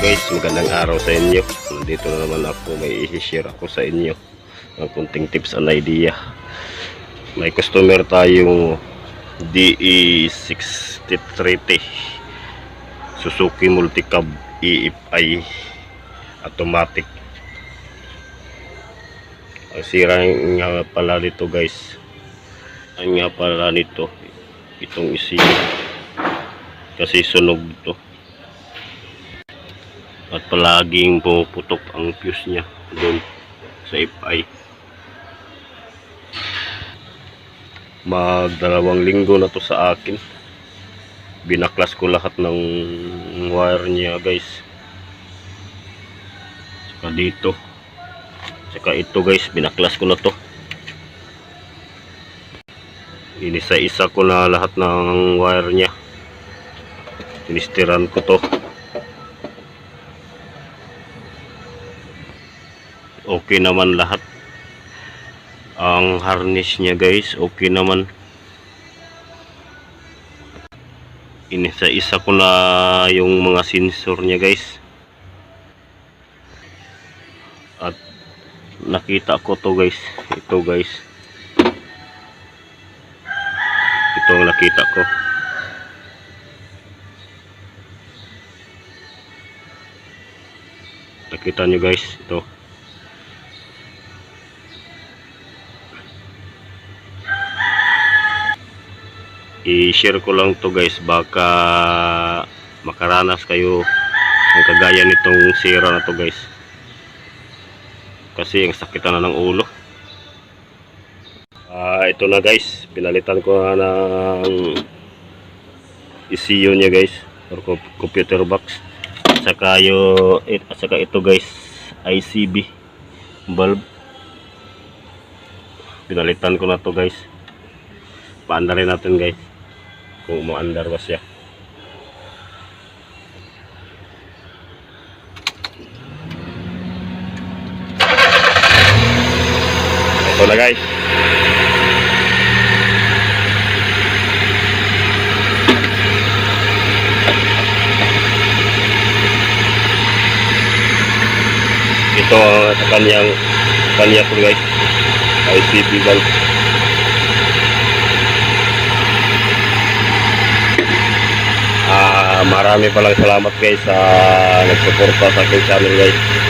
magandang araw sa inyo. Nandito na naman ako, may i-share ako sa inyo ng kunting tips and idea. May customer tayong E DE630 Suzuki Multicab EFI automatic. Ang sira nga pala nito guys. Ang nga pala nito itong isi kasi sunog to at palaging pumuputok ang fuse niya doon sa FI magdalawang linggo na to sa akin. Binaklas ko lahat ng wire niya guys. Saka dito. Saka ito guys. Binaklas ko na to. Inisa-isa ko na lahat ng wire niya. Tinistiran ko to. Okay naman lahat. Ang harness niya guys, okay naman. Inisa-isa ko na yung mga sensor niya guys. At nakita ko to guys. Ito guys. Ito ang nakita ko. Nakita nyo guys, ito. I-share ko lang to guys, baka makaranas kayo ng kagaya nitong sira na to guys. Kasi ang sakitan na ng ulo. Ah, ito na guys, pinalitan ko na ng ECU niya guys, or com- computer box. Saka at saka ito guys. ICB bulb. Pinalitan ko na to guys. Paandarin natin guys kung umaandar ba siya ito na guys. Ito ang kanyang kanya po guys. ICP valve marami palang salamat guys sa nagsuporta sa aking channel guys